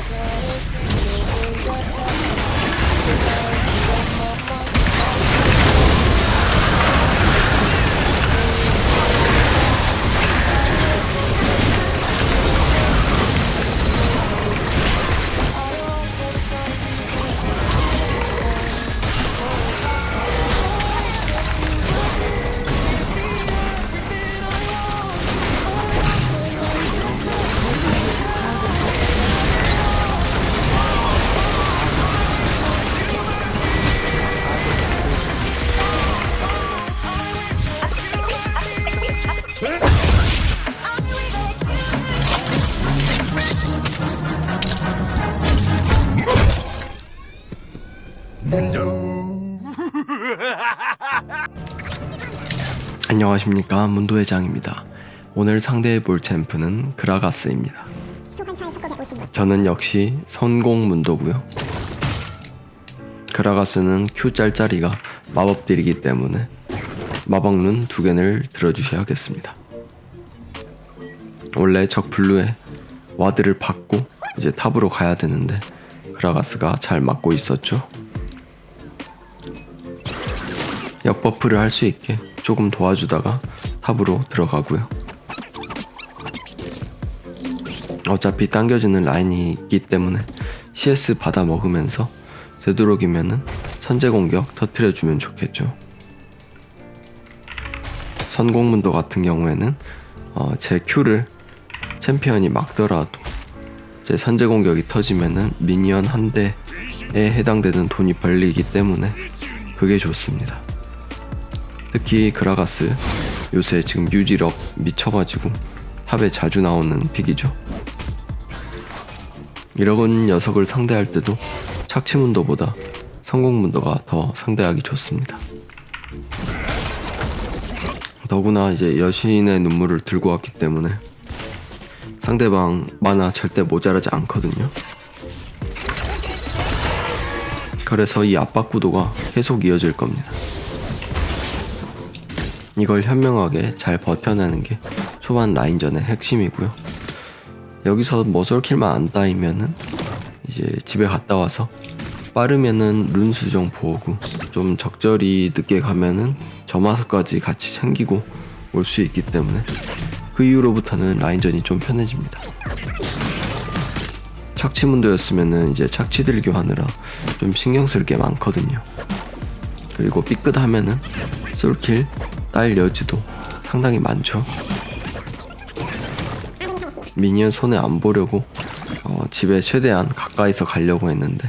just let. 안녕하십니까 문도회장입니다. 오늘 상대해 볼 챔프는 그라가스입니다. 저는 역시 선공 문도고요. 그라가스는 Q 짤짤이가 마법딜이기 때문에 마법룬 두 개를 들어주셔야겠습니다. 원래 적 블루에 와드를 받고 이제 탑으로 가야 되는데 그라가스가 잘 막고 있었죠. 역버프를 할 수 있게 조금 도와주다가 탑으로 들어가고요. 어차피 당겨지는 라인이 있기 때문에 CS 받아 먹으면서 되도록이면은 선제 공격 터트려 주면 좋겠죠. 선공문도 같은 경우에는 어, 제 Q를 챔피언이 막더라도 제 선제 공격이 터지면은 미니언 한 대에 해당되는 돈이 벌리기 때문에 그게 좋습니다. 특히 그라가스 요새 지금 유지력 미쳐가지고 탑에 자주 나오는 픽이죠. 이런 녀석을 상대할 때도 착취문도보다 성공문도가 더 상대하기 좋습니다. 더구나 이제 여신의 눈물을 들고 왔기 때문에 상대방 만화 절대 모자라지 않거든요. 그래서 이 압박 구도가 계속 이어질 겁니다. 이걸 현명하게 잘 버텨내는 게 초반 라인전의 핵심이고요. 여기서 뭐 솔킬만 안 따이면은 이제 집에 갔다 와서 빠르면은 룬 수정 보고 좀 적절히 늦게 가면은 점화서까지 같이 챙기고 올 수 있기 때문에 그 이후로부터는 라인전이 좀 편해집니다. 착취문도였으면은 이제 착취 들 교 하느라 좀 신경 쓸 게 많거든요. 그리고 삐끗하면은 솔킬 딸 여지도 상당히 많죠. 미니언 손에 안 보려고 어, 집에 최대한 가까이서 가려고 했는데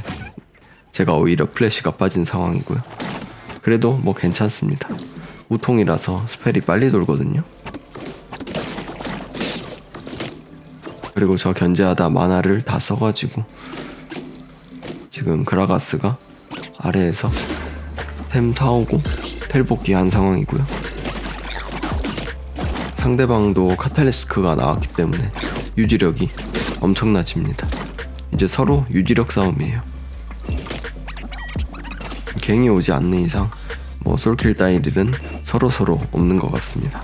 제가 오히려 플래시가 빠진 상황이고요. 그래도 뭐 괜찮습니다. 우통이라서 스펠이 빨리 돌거든요. 그리고 저 견제하다 만화를 다 써가지고 지금 그라가스가 아래에서 템 타오고 텔복귀 한 상황이고요. 상대방도 카탈리스크가 나왔기 때문에 유지력이 엄청나집니다. 이제 서로 유지력 싸움이에요. 갱이 오지 않는 이상 뭐 솔킬 따일 일은 서로 서로 없는 것 같습니다.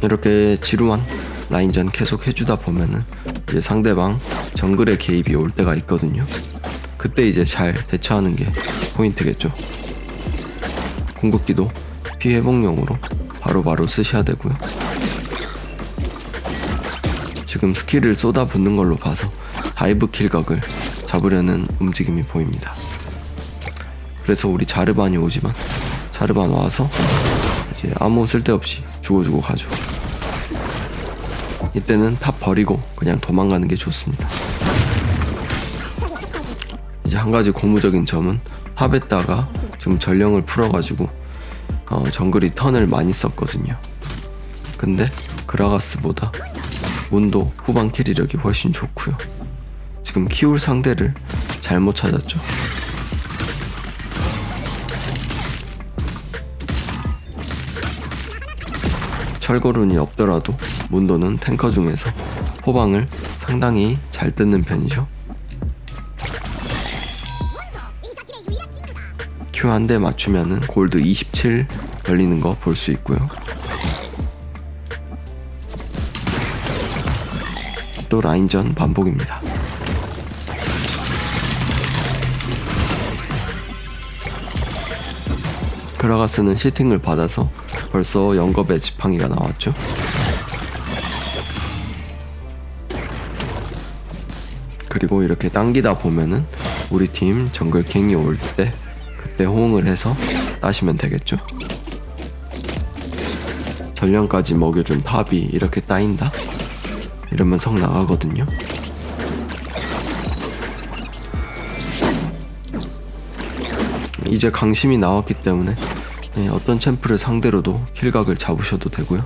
이렇게 지루한 라인전 계속 해주다 보면은 이제 상대방 정글의 개입이 올 때가 있거든요. 그때 이제 잘 대처하는 게 포인트겠죠. 궁극기도 피회복용으로 바로바로 쓰셔야 되고요. 지금 스킬을 쏟아붓는 걸로 봐서 다이브 킬각을 잡으려는 움직임이 보입니다. 그래서 우리 자르반이 오지만 자르반 와서 이제 아무 쓸데없이 죽어주고 가죠. 이때는 탑 버리고 그냥 도망가는 게 좋습니다. 이제 한 가지 고무적인 점은 탑에다가 지금 전령을 풀어가지고 어, 정글이 턴을 많이 썼거든요. 근데 그라가스보다 문도 후반 캐리력이 훨씬 좋고요. 지금 키울 상대를 잘못 찾았죠. 철거룬이 없더라도 문도는 탱커 중에서 호방을 상당히 잘 뜯는 편이죠. Q 한 대 맞추면은 골드 27 걸리는 거 볼 수 있고요. 또 라인전 반복입니다. 그라가스는 시팅을 받아서 벌써 영겁의 지팡이가 나왔죠. 그리고 이렇게 당기다 보면은 우리 팀 정글킹이 올 때 그때 호응을 해서 따시면 되겠죠. 전령까지 먹여준 탑이 이렇게 따인다? 이러면 성 나가거든요. 이제 강심이 나왔기 때문에 네, 어떤 챔프를 상대로도 킬각을 잡으셔도 되고요.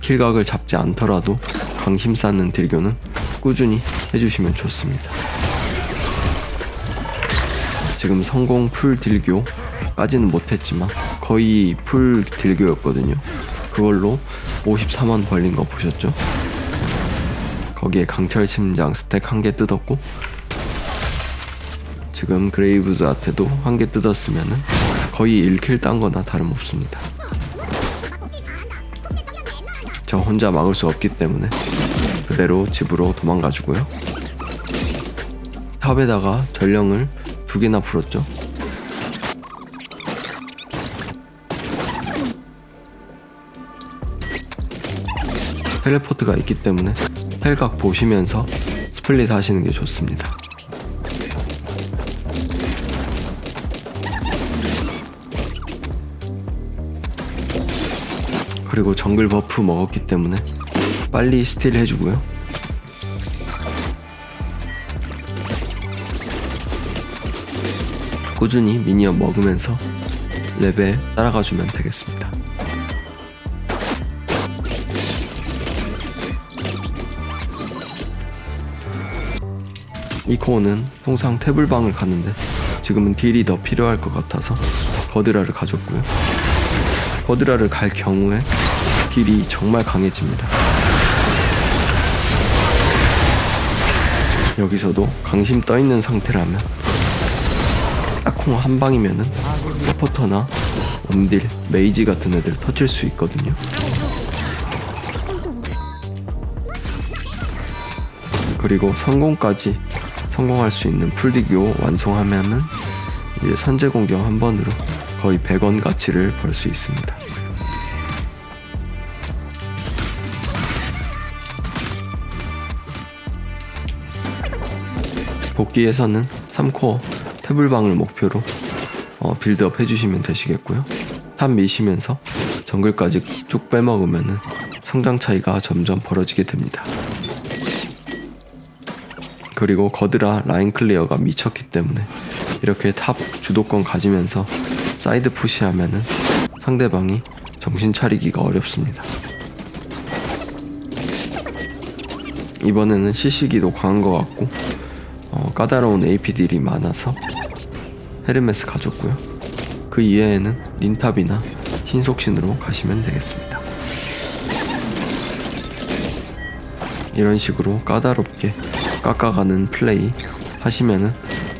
킬각을 잡지 않더라도 강심 쌓는 딜교는 꾸준히 해주시면 좋습니다. 지금 성공 풀 딜교까지는 못했지만 거의 풀 딜교였거든요. 그걸로 53원 벌린 거 보셨죠? 거기에 강철 심장 스택 한 개 뜯었고 지금 그레이브즈한테도 한 개 뜯었으면은 거의 1킬 딴 거나 다름없습니다. 저 혼자 막을 수 없기 때문에 그대로 집으로 도망가 주고요. 탑에다가 전령을 두 개나 풀었죠. 텔레포트가 있기 때문에 텔각 보시면서 스플릿 하시는 게 좋습니다. 그리고 정글 버프 먹었기 때문에 빨리 스틸 해주고요. 꾸준히 미니언 먹으면서 레벨 따라가 주면 되겠습니다. 이 코어는 통상 태블방을 갔는데 지금은 딜이 더 필요할 것 같아서 거드라를 가졌고요. 거드라를 갈 경우에 딜이 정말 강해집니다. 여기서도 강심 떠 있는 상태라면 딱 콩 한 방이면은 서포터나 엄딜, 메이지 같은 애들 터질 수 있거든요. 그리고 성공까지 성공할 수 있는 풀디교 완성하면은 이제 선제 공격 한 번으로 거의 100원 가치를 벌 수 있습니다. 복귀에서는 3코어 태블방을 목표로 어, 빌드업 해주시면 되시겠고요. 탑 미시면서 정글까지 쭉 빼먹으면 성장 차이가 점점 벌어지게 됩니다. 그리고 거드라 라인 클리어가 미쳤기 때문에 이렇게 탑 주도권 가지면서 사이드 푸시하면은 상대방이 정신 차리기가 어렵습니다. 이번에는 CC기도 강한 것 같고 어, 까다로운 AP들이 많아서 헤르메스 가졌고요. 그 이외에는 닌탑이나 신속신으로 가시면 되겠습니다. 이런 식으로 까다롭게 깎아가는 플레이 하시면은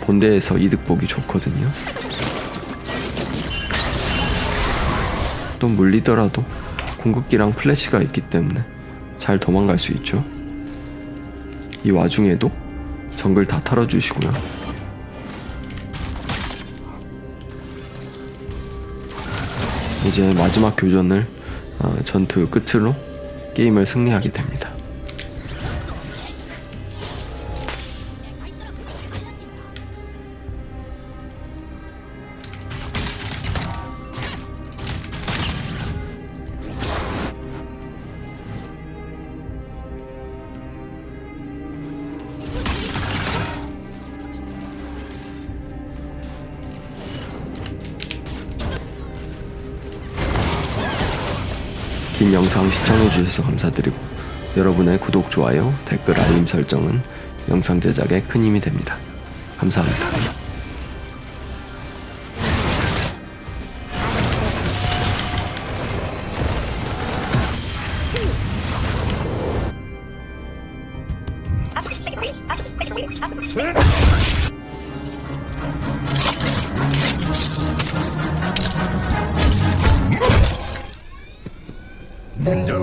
본대에서 이득 보기 좋거든요. 또 물리더라도 궁극기랑 플래시가 있기 때문에 잘 도망갈 수 있죠. 이 와중에도 정글 다 털어주시고요. 이제 마지막 교전을 어, 전투 끝으로 게임을 승리하게 됩니다. 긴 영상 시청해주셔서 감사드리고 여러분의 구독, 좋아요, 댓글, 알림 설정은 영상 제작에 큰 힘이 됩니다. 감사합니다. 문 도